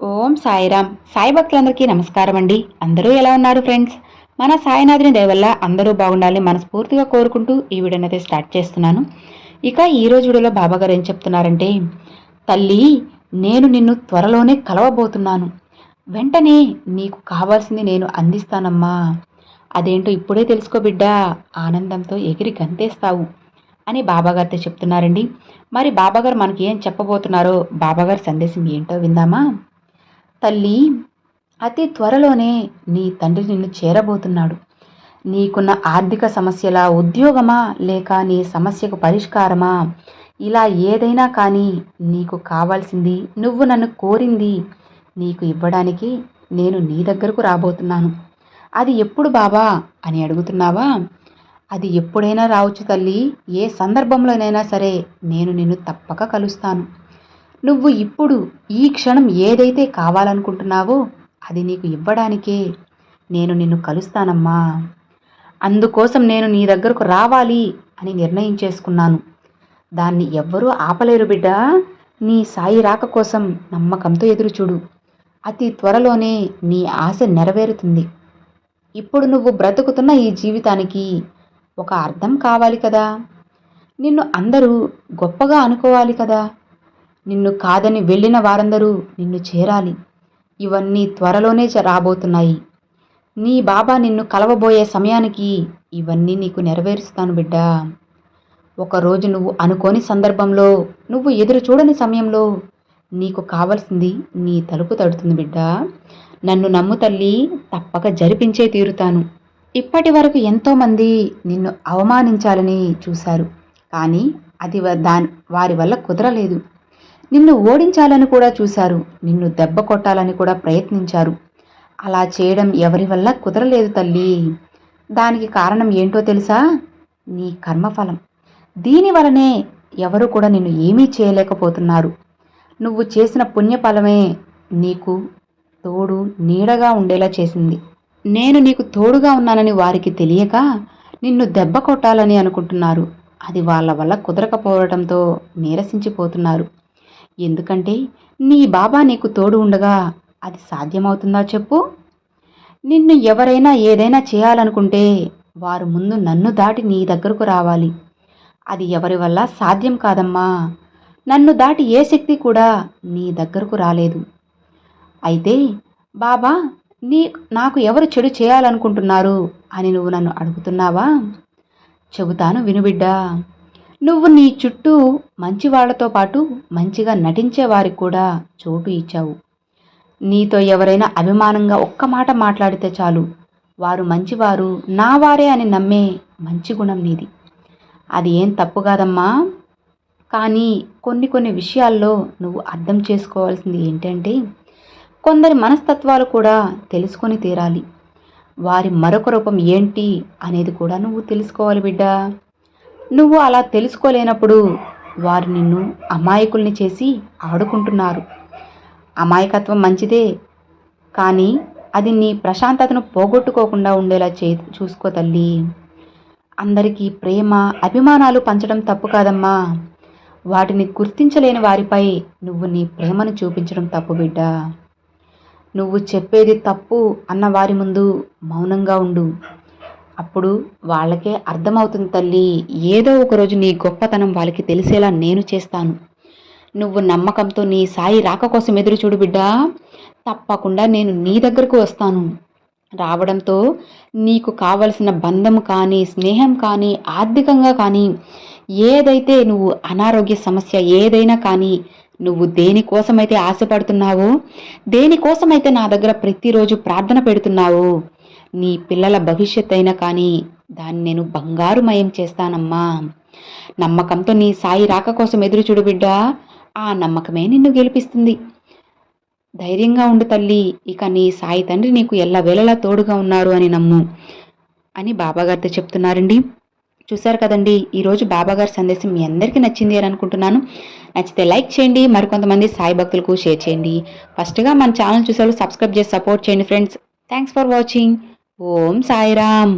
ఓం సాయిరామ్. సాయి భక్తులందరికీ నమస్కారం అండి. అందరూ ఎలా ఉన్నారు ఫ్రెండ్స్? మన సాయినాథుని దయవల్ల అందరూ బాగుండాలని మనస్ఫూర్తిగా కోరుకుంటూ ఈ వీడియో అయితే స్టార్ట్ చేస్తున్నాను. ఇక ఈ రోజు వీడియోలో బాబా గారు ఏం చెప్తున్నారంటే తల్లి నేను నిన్ను త్వరలోనే కలవబోతున్నాను. వెంటనే నీకు కావాల్సింది నేను అందిస్తానమ్మా. అదేంటో ఇప్పుడే తెలుసుకో బిడ్డా. ఆనందంతో ఎగిరి గంతేస్తావు అని బాబాగారితో చెప్తున్నారండి. మరి బాబాగారు మనకి ఏం చెప్పబోతున్నారో బాబాగారి సందేశం ఏంటో విందామా? తల్లి అతి త్వరలోనే నీ తండ్రి నిన్ను చేరబోతున్నాడు. నీకున్న ఆర్థిక సమస్యల ఉద్యోగమా లేక నీ సమస్యకు పరిష్కారమా? ఇలా ఏదైనా కానీ నీకు కావాల్సింది నువ్వు నన్ను కోరింది నీకు ఇవ్వడానికి నేను నీ దగ్గరకు రాబోతున్నాను. అది ఎప్పుడు బాబా? అని అడుగుతున్నావా? అది ఎప్పుడైనా రావచ్చు తల్లి. ఏ సందర్భంలోనైనా సరే నేను నిన్ను తప్పక కలుస్తాను. నువ్వు ఇప్పుడు ఈ క్షణం ఏదైతే కావాలనుకుంటున్నావో అది నీకు ఇవ్వడానికే నేను నిన్ను కలుస్తానమ్మా. అందుకోసం నేను నీ దగ్గరకు రావాలి అని నిర్ణయం చేసుకున్నాను. దాన్ని ఎవ్వరూ ఆపలేరు బిడ్డ. నీ సాయి రాక కోసం నమ్మకంతో ఎదురుచూడు. అతి త్వరలోనే నీ ఆశ నెరవేరుతుంది. ఇప్పుడు నువ్వు బ్రతుకుతున్న ఈ జీవితానికి ఒక అర్థం కావాలి కదా. నిన్ను అందరూ గొప్పగా అనుకోవాలి కదా. నిన్ను కాదని వెళ్ళిన వారందరూ నిన్ను చేరాలి. ఇవన్నీ త్వరలోనే రాబోతున్నాయి. నీ బాబా నిన్ను కలవబోయే సమయానికి ఇవన్నీ నీకు నెరవేరుస్తాను బిడ్డా. ఒకరోజు నువ్వు అనుకోని సందర్భంలో నువ్వు ఎదురు చూడని సమయంలో నీకు కావలసింది నీ తలుపు తడుతుంది బిడ్డా. నన్ను నమ్ము తల్లి తప్పక జరిపించే తీరుతాను. ఇప్పటి వరకు ఎంతోమంది నిన్ను అవమానించాలని చూశారు. కానీ అది దాని వారి వల్ల కుదరలేదు. నిన్ను ఓడించాలని కూడా చూశారు. నిన్ను దెబ్బ కొట్టాలని కూడా ప్రయత్నించారు. అలా చేయడం ఎవరి వల్ల కుదరలేదు తల్లి. దానికి కారణం ఏంటో తెలుసా? నీ కర్మఫలం. దీనివలనే ఎవరు కూడా నిన్ను ఏమీ చేయలేకపోతున్నారు. నువ్వు చేసిన పుణ్యఫలమే నీకు తోడు నీడగా ఉండేలా చేసింది. నేను నీకు తోడుగా ఉన్నానని వారికి తెలియక నిన్ను దెబ్బ కొట్టాలని అనుకుంటున్నారు. అది వాళ్ళ వల్ల కుదరకపోవడంతో నీరసించిపోతున్నారు. ఎందుకంటే నీ బాబా నీకు తోడు ఉండగా అది సాధ్యమవుతుందా చెప్పు? నిన్ను ఎవరైనా ఏదైనా చేయాలనుకుంటే వారు ముందు నన్ను దాటి నీ దగ్గరకు రావాలి. అది ఎవరి వల్ల సాధ్యం కాదమ్మా. నన్ను దాటి ఏ శక్తి కూడా నీ దగ్గరకు రాలేదు. అయితే బాబా నీ నాకు ఎవరు చెడు చేయాలనుకుంటున్నారు అని నువ్వు నన్ను అడుగుతున్నావా? చెబుతాను వినుబిడ్డా నువ్వు నీ చుట్టూ మంచి వాళ్ళతో పాటు మంచిగా నటించే వారికి కూడా చోటు ఇచ్చావు. నీతో ఎవరైనా అభిమానంగా ఒక్క మాట మాట్లాడితే చాలు. వారు మంచివారు నా వారే అని నమ్మే మంచి గుణం నీది. అది ఏం తప్పు కాదమ్మా. కానీ కొన్ని కొన్ని విషయాల్లో నువ్వు అర్థం చేసుకోవాల్సింది ఏంటంటే కొందరి మనస్తత్వాలు కూడా తెలుసుకొని తీరాలి. వారి మరొక రూపం ఏంటి అనేది కూడా నువ్వు తెలుసుకోవాలి బిడ్డా. నువ్వు అలా తెలుసుకోలేనప్పుడు వారు నిన్ను అమాయకుల్ని చేసి ఆడుకుంటున్నారు. అమాయకత్వం మంచిదే కానీ అది నీ ప్రశాంతతను పోగొట్టుకోకుండా ఉండేలా చే చూసుకో తల్లి. అందరికీ ప్రేమ అభిమానాలు పంచడం తప్పు కాదమ్మా. వాటిని గుర్తించలేని వారిపై నువ్వు నీ ప్రేమను చూపించడం తప్పు బిడ్డ. నువ్వు చెప్పేది తప్పు అన్న వారి ముందు మౌనంగా ఉండు. అప్పుడు వాళ్ళకే అర్థమవుతుంది తల్లి ఏదో ఒకరోజు నీ గొప్పతనం వాళ్ళకి తెలిసేలా నేను చేస్తాను. నువ్వు నమ్మకంతో నీ సాయి రాక కోసం ఎదురు చూడు బిడ్డా. తప్పకుండా నేను నీ దగ్గరకు వస్తాను. రావడంతో నీకు కావలసిన బంధం కానీ స్నేహం కానీ ఆర్థికంగా కానీ ఏదైతే నువ్వు అనారోగ్య సమస్య ఏదైనా కానీ నువ్వు దేనికోసమైతే ఆశపడుతున్నావో దేనికోసమైతే నా దగ్గర ప్రతిరోజు ప్రార్థన పెడుతున్నావో నీ పిల్లల భవిష్యత్ అయినా కానీ దాన్ని నేను బంగారుమయం చేస్తానమ్మా. నమ్మకంతో నీ సాయి రాక కోసం ఎదురు చూడు బిడ్డా. ఆ నమ్మకమే నిన్ను గెలిపిస్తుంది. ధైర్యంగా ఉండు తల్లి. ఇక నీ సాయి తండ్రి నీకు ఎల్లవేళలా తోడుగా ఉన్నారు అని నమ్ము. అని బాబాగారితో చెప్తున్నారండి. చూశారు కదండి ఈరోజు బాబాగారి సందేశం మీ అందరికీ నచ్చింది అని అనుకుంటున్నాను. నచ్చితే లైక్ చేయండి మరికొంతమంది సాయి భక్తులకు షేర్ చేయండి. ఫస్ట్గా మన ఛానల్ చూసారు సబ్స్క్రైబ్ చేసి సపోర్ట్ చేయండి friends. Thanks for watching. Om Sairam